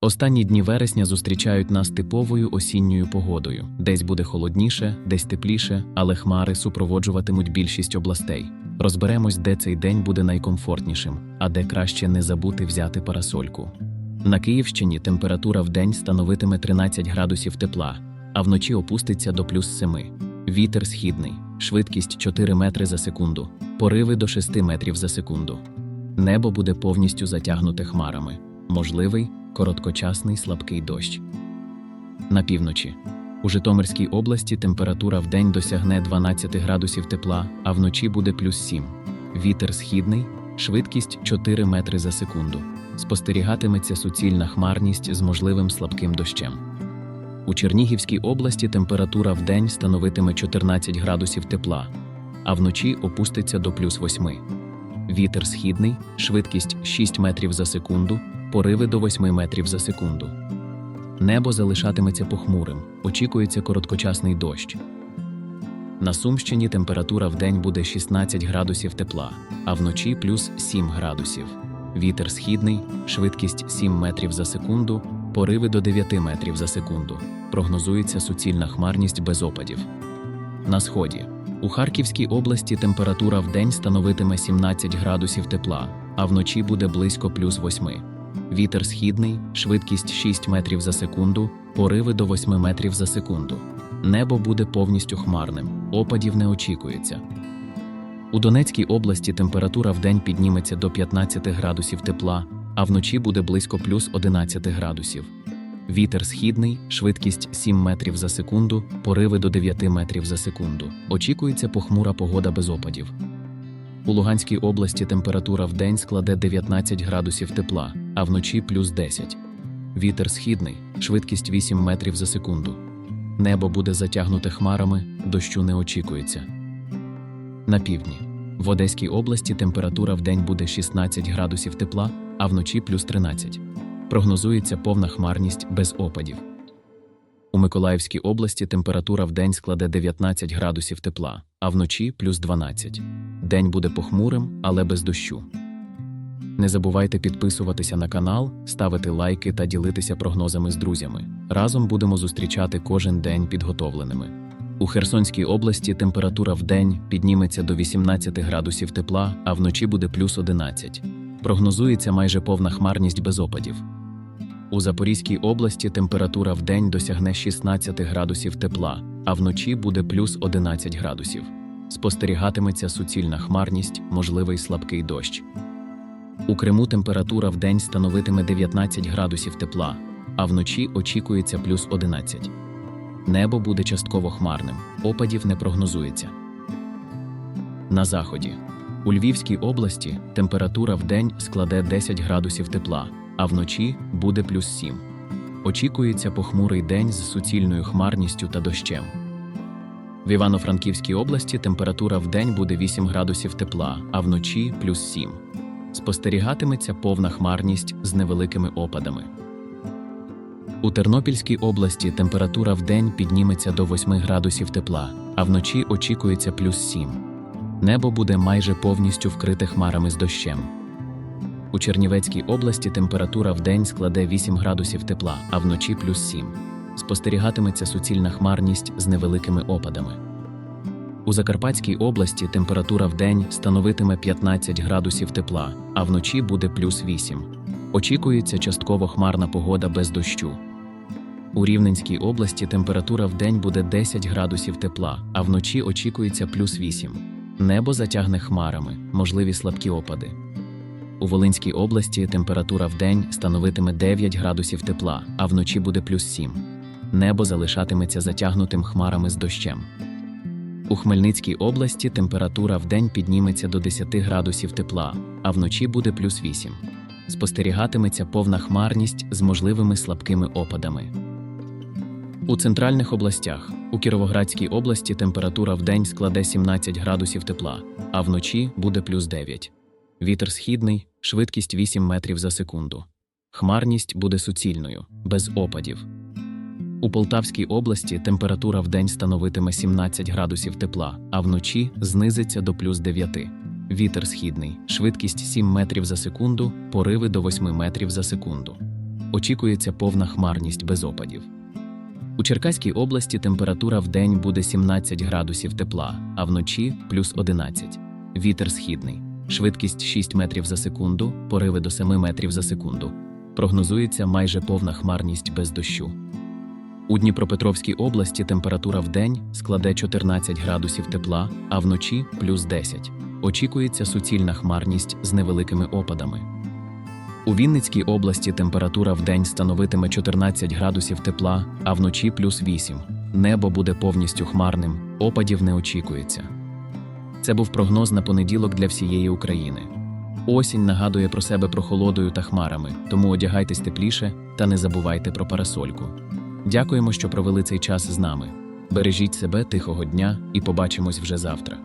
Останні дні вересня зустрічають нас типовою осінньою погодою. Десь буде холодніше, десь тепліше, але хмари супроводжуватимуть більшість областей. Розберемось, де цей день буде найкомфортнішим, а де краще не забути взяти парасольку. На Київщині температура в день становитиме 13 градусів тепла, а вночі опуститься до плюс 7. Вітер східний, швидкість 4 метри за секунду, пориви до 6 метрів за секунду. Небо буде повністю затягнуте хмарами. Можливий короткочасний слабкий дощ. На півночі. У Житомирській області температура вдень досягне 12 градусів тепла, а вночі буде плюс 7. Вітер східний, швидкість 4 метри за секунду. Спостерігатиметься суцільна хмарність з можливим слабким дощем. У Чернігівській області температура вдень становитиме 14 градусів тепла, а вночі опуститься до плюс 8. Вітер східний, швидкість 6 метрів за секунду, пориви до 8 метрів за секунду. Небо залишатиметься похмурим, очікується короткочасний дощ. На Сумщині температура вдень буде 16 градусів тепла, а вночі плюс 7 градусів. Вітер східний, швидкість 7 метрів за секунду, пориви до 9 метрів за секунду. Прогнозується суцільна хмарність без опадів. На сході. У Харківській області температура вдень становитиме 17 градусів тепла, а вночі буде близько плюс 8. Вітер східний, швидкість 6 метрів за секунду, пориви до 8 метрів за секунду. Небо буде повністю хмарним, опадів не очікується. У Донецькій області температура вдень підніметься до 15 градусів тепла, а вночі буде близько плюс 11 градусів. Вітер східний, швидкість 7 метрів за секунду, пориви до 9 метрів за секунду. Очікується похмура погода без опадів. У Луганській області температура вдень складе 19 градусів тепла, а вночі плюс 10. Вітер східний, швидкість 8 метрів за секунду. Небо буде затягнуте хмарами, дощу не очікується. На півдні. В Одеській області температура вдень буде 16 градусів тепла, а вночі плюс 13. Прогнозується повна хмарність без опадів. У Миколаївській області температура вдень складе 19 градусів тепла, а вночі плюс 12. День буде похмурим, але без дощу. Не забувайте підписуватися на канал, ставити лайки та ділитися прогнозами з друзями. Разом будемо зустрічати кожен день підготовленими. У Херсонській області температура вдень підніметься до 18 градусів тепла, а вночі буде плюс 11. Прогнозується майже повна хмарність без опадів. У Запорізькій області температура вдень досягне 16 градусів тепла, а вночі буде плюс 11 градусів. Спостерігатиметься суцільна хмарність, можливий слабкий дощ. У Криму температура вдень становитиме 19 градусів тепла, а вночі очікується плюс 11. Небо буде частково хмарним, опадів не прогнозується. На заході. У Львівській області температура вдень складе 10 градусів тепла, а вночі буде плюс 7. Очікується похмурий день з суцільною хмарністю та дощем. В Івано-Франківській області температура вдень буде 8 градусів тепла, а вночі плюс 7. Спостерігатиметься повна хмарність з невеликими опадами. У Тернопільській області температура вдень підніметься до 8 градусів тепла, а вночі очікується плюс 7. Небо буде майже повністю вкрите хмарами з дощем. У Чернівецькій області температура вдень складе 8 градусів тепла, а вночі плюс 7. Спостерігатиметься суцільна хмарність з невеликими опадами. У Закарпатській області температура вдень становитиме 15 градусів тепла, а вночі буде плюс 8. Очікується частково хмарна погода без дощу. У Рівненській області температура вдень буде 10 градусів тепла, а вночі очікується плюс 8. Небо затягне хмарами, можливі слабкі опади. У Волинській області температура вдень становитиме 9 градусів тепла, а вночі буде плюс 7. Небо залишатиметься затягнутим хмарами з дощем. У Хмельницькій області температура вдень підніметься до 10 градусів тепла, а вночі буде плюс 8. Спостерігатиметься повна хмарність з можливими слабкими опадами. У центральних областях у Кіровоградській області температура вдень складе 17 градусів тепла, а вночі буде плюс 9. Вітер східний, швидкість 8 метрів за секунду. Хмарність буде суцільною, без опадів. У Полтавській області температура вдень становитиме 17 градусів тепла, а вночі знизиться до плюс 9. Вітер східний, швидкість 7 метрів за секунду, пориви до 8 метрів за секунду. очікується повна хмарність без опадів. У Черкаській області температура в день буде 17 градусів тепла, а вночі плюс 11. Вітер східний. Швидкість 6 метрів за секунду, пориви до 7 метрів за секунду. Прогнозується майже повна хмарність без дощу. У Дніпропетровській області температура в день складе 14 градусів тепла, а вночі плюс 10. Очікується суцільна хмарність з невеликими опадами. У Вінницькій області температура в день становитиме 14 градусів тепла, а вночі плюс 8. Небо буде повністю хмарним, опадів не очікується. Це був прогноз на понеділок для всієї України. Осінь нагадує про себе прохолодою та хмарами, тому одягайтесь тепліше та не забувайте про парасольку. Дякуємо, що провели цей час з нами. Бережіть себе тихого дня і побачимось вже завтра.